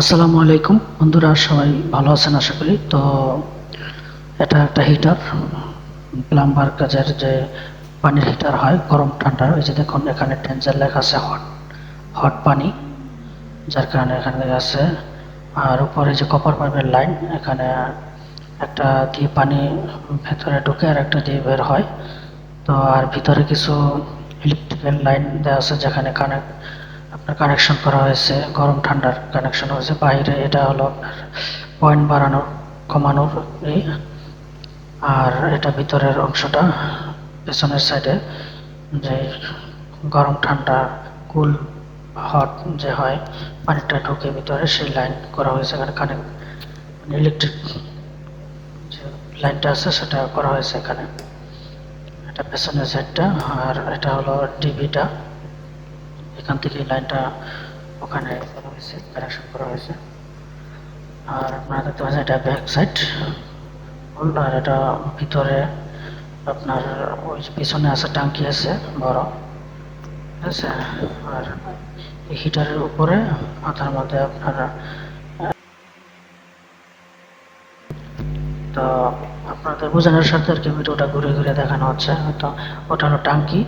আসসালামু আলাইকুম। বন্ধুরা, সবাই ভালো আছেন আশা করি? তো এটা একটা হিটার প্লাম্বার কাজের যে পানির হিটার হয়, গরম ঠান্ডা এই যে দেখুন, এখানে টেন্সার লেখা আছে হট হট পানি, যার কারণে এখানে আছে। আর উপরে যে কপার পাইপের লাইন এখানে একটা দিয়ে পানি ভেতরে ঢুকে আর একটা দিয়ে বের হয়। তো আর ভিতরে কিছু ইলেকট্রিক্যাল লাইন দেওয়া আছে, যেখানে কানেক্ট কানেকশন করা হয়েছে, গরম ঠান্ডার কানেকশন হয়েছে। বাইরে এটা হলো আপনার পয়েন্ট বাড়ানোর কমানোর এই। আর এটা ভিতরের অংশটা, পেছনের সাইডে যে গরম ঠান্ডা কুল হট যে হয়, পানিটা ঢুকে ভিতরে সেই লাইন করা হয়েছে। এখানে কানেক্ট ইলেকট্রিক যে লাইনটা আছে, সেটা করা হয়েছে এখানে। এটা পেছনের সাইডটা আর এটা হলো টিভিটা এখান থেকে লাইনটা ওখানে করা হয়েছে কানেকশন করা হয়েছে। আর আপনারা দেখতে পাচ্ছেন, এটা ব্যাক সাইড আর এটা ভিতরে আপনার ওই পিছনে আছে টাঙ্কি আছে, বড়। ঠিক আছে? আর হিটারের উপরে মাথার মধ্যে আপনার, তো আপনাদের বোঝানোর সাথে আর কি ভিডিওটা ঘুরে ঘুরে দেখানো হচ্ছে। তো ওটা হলো টাঙ্কি